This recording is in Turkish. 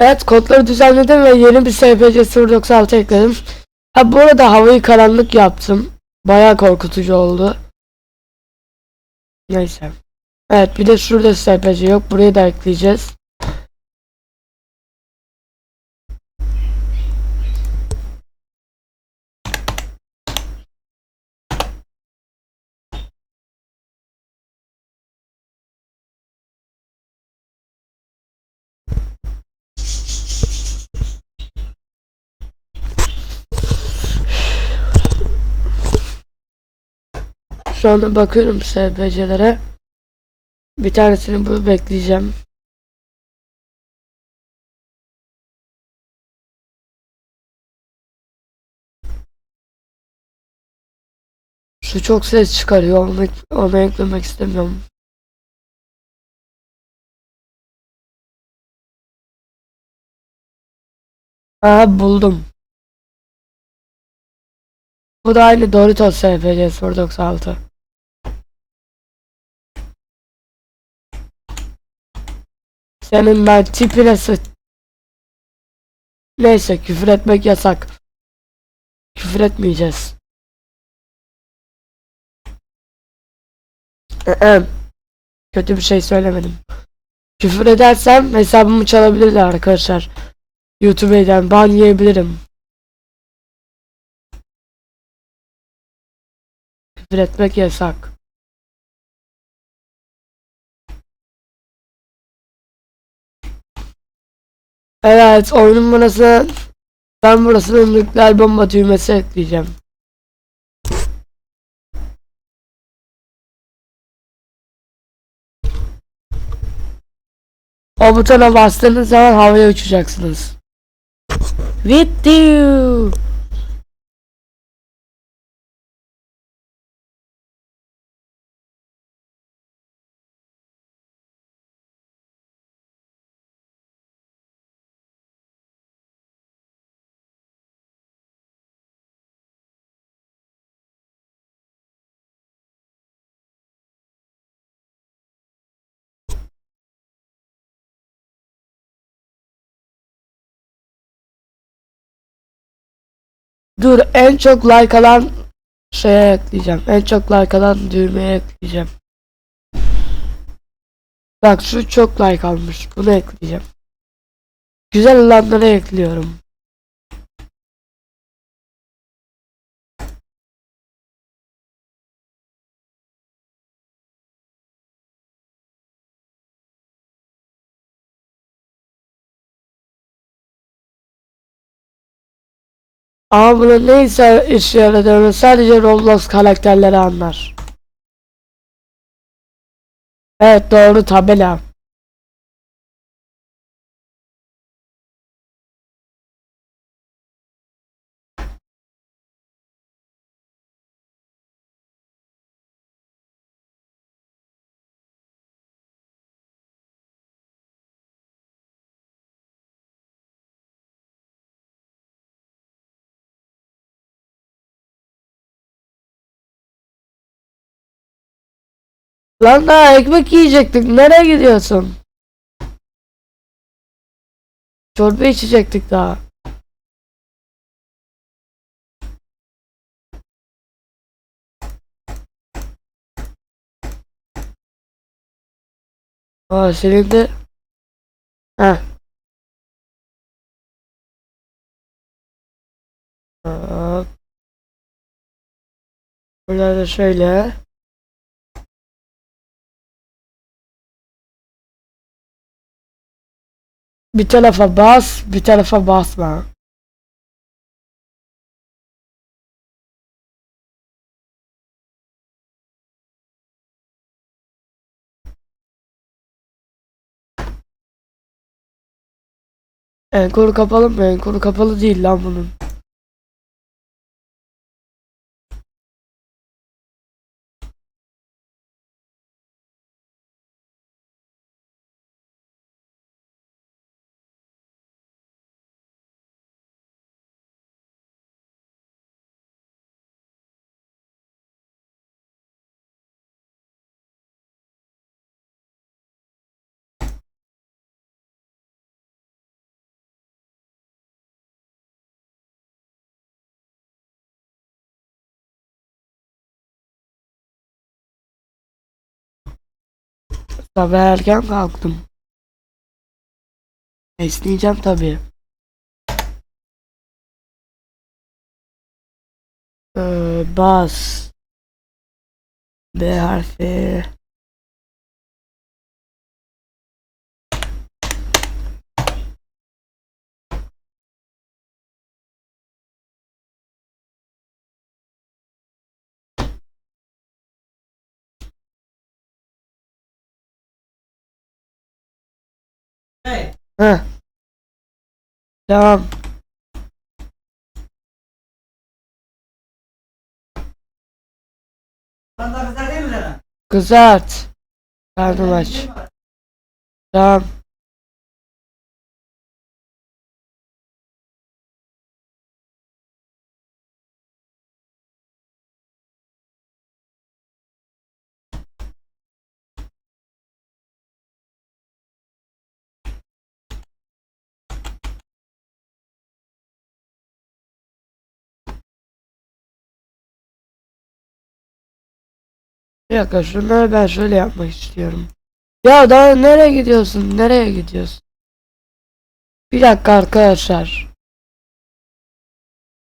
Evet kodları düzenledim ve yeni bir SPC 096 ekledim. Ha bu arada havayı karanlık yaptım. Bayağı korkutucu oldu. Neyse. Evet bir de şurada SPC yok. Burayı da ekleyeceğiz. Şu anda bakıyorum SPC'lere. Bir tanesini bulup bekleyeceğim. Şu çok ses çıkarıyor. Onu, onu eklemek istemiyorum. Aha buldum. Bu da aynı Doritos SPC 096. Senin tipine sıç. Neyse küfür etmek yasak. Küfür etmeyeceğiz. Ehem. Kötü bir şey söylemedim. Küfür edersem hesabımı çalabilirler arkadaşlar. YouTube'dan ban yiyebilirim. Küfür etmek yasak. Evet oyunun burası ben burasına nükleer bomba düğmesi ekleyeceğim. O butona bastığınız zaman havaya uçacaksınız. Video. Dur en çok like alan şeye ekleyeceğim. En çok like alan düğmeye ekleyeceğim. Bak şu çok like almış. Bunu ekleyeceğim. Güzel olanları ekliyorum. Ama bunun neyse işe yaradığını sadece Roblox karakterleri anlar. Evet doğru tabela. Lan daha ekmek yiyecektik. Nereye gidiyorsun? Çorba içecektik daha. Aa senin de Heh. Hop. Burada da şöyle. Bir tarafa bas, bir tarafa basma. Enkoru kapalı mı? Enkoru kapalı değil lan bunun. Sabah erken kalktım. Esneyeceğim tabii. Ee, bas. B harfi. Heh. Tamam. Kızart. Karnım aç. Tamam. Dakika şunları ben şöyle yapmak istiyorum. Ya daha nereye gidiyorsun? Nereye gidiyorsun? Bir dakika arkadaşlar.